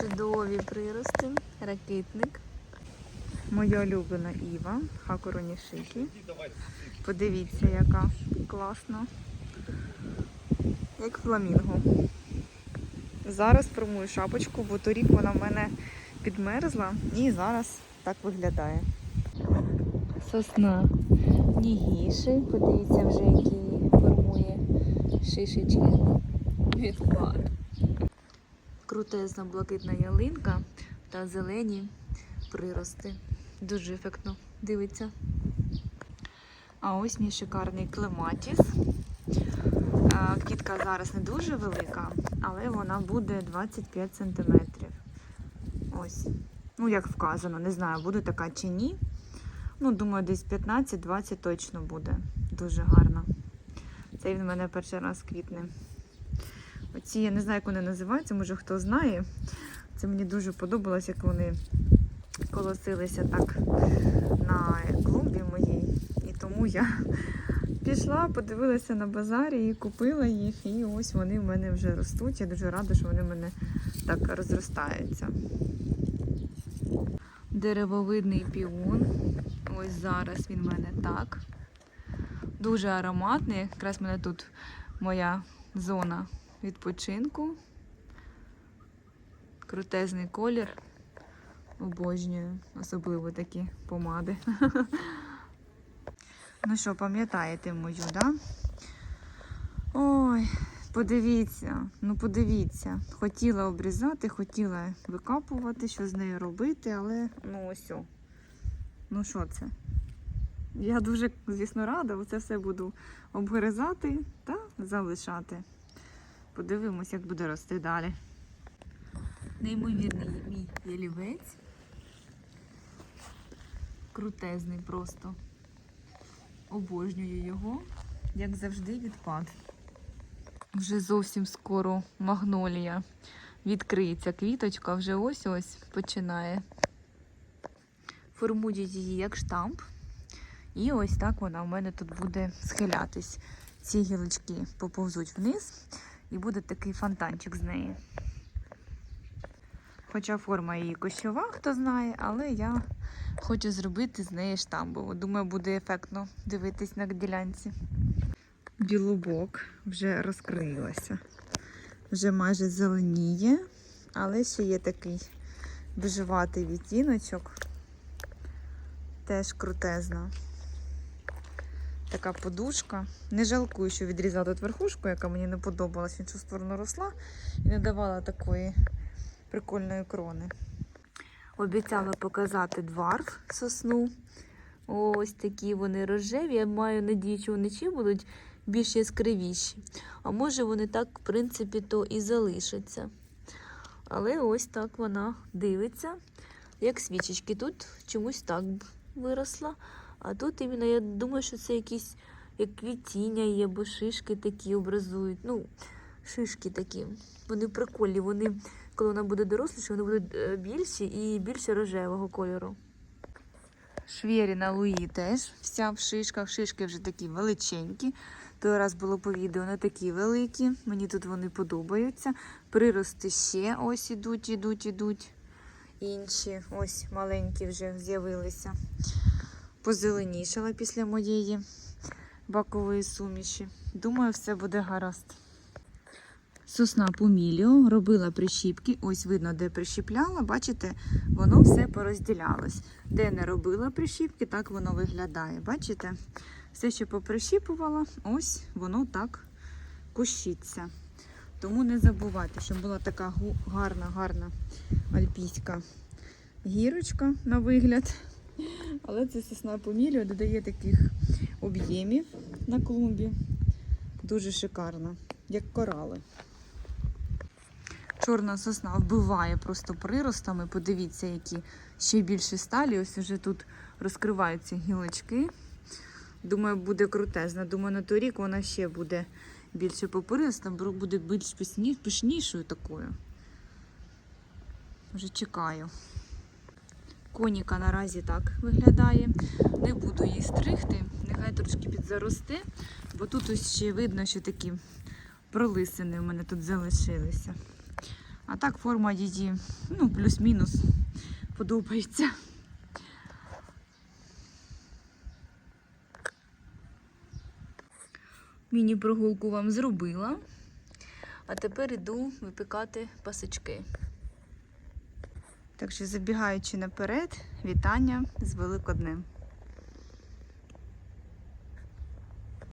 Чудові прирости, ракитник. Моя улюблена Іва, Хакуронішихі. Подивіться, яка класна. Як фламінго. Зараз формую шапочку, бо торік вона в мене підмерзла і зараз так виглядає. Сосна Нігіші. Подивіться вже, які формує шишечки від. Крутезна блакитна ялинка та зелені прирости. Дуже ефектно дивиться. А ось мій шикарний клематіс. Квітка зараз не дуже велика, але вона буде 25 см. Ось. Ну, як вказано, не знаю, буде така чи ні. Ну, думаю, десь 15-20 точно буде. Дуже гарно. Це він в мене перший раз квітне. Оці, я не знаю, як вони називаються, може хто знає. Це мені дуже подобалось, як вони колосилися так на клумбі моїй. І тому я пішла, подивилася на базарі і купила їх. І ось вони в мене вже ростуть. Я дуже рада, що вони в мене так розростаються. Деревовидний піон. Ось зараз він в мене так. Дуже ароматний. Якраз в мене тут моя зона відпочинку. Крутезний колір. Обожнюю, особливо такі помади. Ну що, пам'ятаєте мою, да? Ой, подивіться, ну подивіться. Хотіла обрізати, хотіла викапувати, що з нею робити, але ну ось. о. Ну що це? Я дуже, звісно, рада, оце все буду обгризати та залишати. Подивимось, як буде рости далі. Неймовірний мій ялівець. Крутезний просто. Обожнюю його, як завжди, відпад. Вже зовсім скоро магнолія відкриється квіточка, вже ось-ось починає. Формую її як штамп. І ось так вона у мене тут буде схилятись. Ці гілочки поповзуть вниз, і буде такий фонтанчик з неї. Хоча форма її кощова, хто знає, але я хочу зробити з неї штамбову. Думаю, буде ефектно дивитись на ділянці. Білобок вже розкрилася. Вже майже зеленіє, але ще є такий бежеватий відтіночок. Теж крутезна. Така подушка. Не жалкую, що відрізала тут верхушку, яка мені не подобалась, в іншу сторону росла і не давала такої прикольної крони. Обіцяла показати дварф сосну. Ось такі вони рожеві. Я маю надію, що вони чи будуть більш яскравіші. А може вони так, в принципі, то і залишаться. Але ось так вона дивиться, як свічечки. Тут чомусь так виросла. А тут іменно, я думаю, що це якісь як квітіння є, бо шишки такі образують. Ну, шишки такі. Вони прикольні. Вони, коли вона буде доросліша, вони будуть е, більші і більше рожевого кольору. Швєріна Луї теж вся в шишках. Шишки вже такі величенькі. Той раз було по відео не такі великі. Мені тут вони подобаються. Прирости ще ось ідуть, ідуть, ідуть. Інші ось маленькі вже з'явилися. Позеленішала після моєї бакової суміші. Думаю, все буде гаразд. Сосна поміліо, робила прищіпки. Ось видно, де прищіпляла. Бачите, воно все порозділялось. Де не робила прищіпки, так воно виглядає. Бачите? Все, що поприщіпувала, ось воно так кущиться. Тому не забувайте, що була така гарна, гарна альпійська гірочка на вигляд. Але це сосна поміліо додає таких об'ємів на клумбі. Дуже шикарно, як корали. Чорна сосна вбиває просто приростами. Подивіться, які ще більші сталі. Ось уже тут розкриваються гілочки. Думаю, буде крутезна. Думаю, на торік вона ще буде більше по приростам, бо буде більш пишнішою такою. Вже чекаю. Коніка наразі так виглядає. Не буду її стригти, нехай трошки підзаросте, бо тут ось ще видно, що такі пролисини в мене тут залишилися. А так форма її, ну, плюс-мінус подобається. Міні-прогулку вам зробила, а тепер йду випікати пасички. Так що, забігаючи наперед, вітання з Великоднем.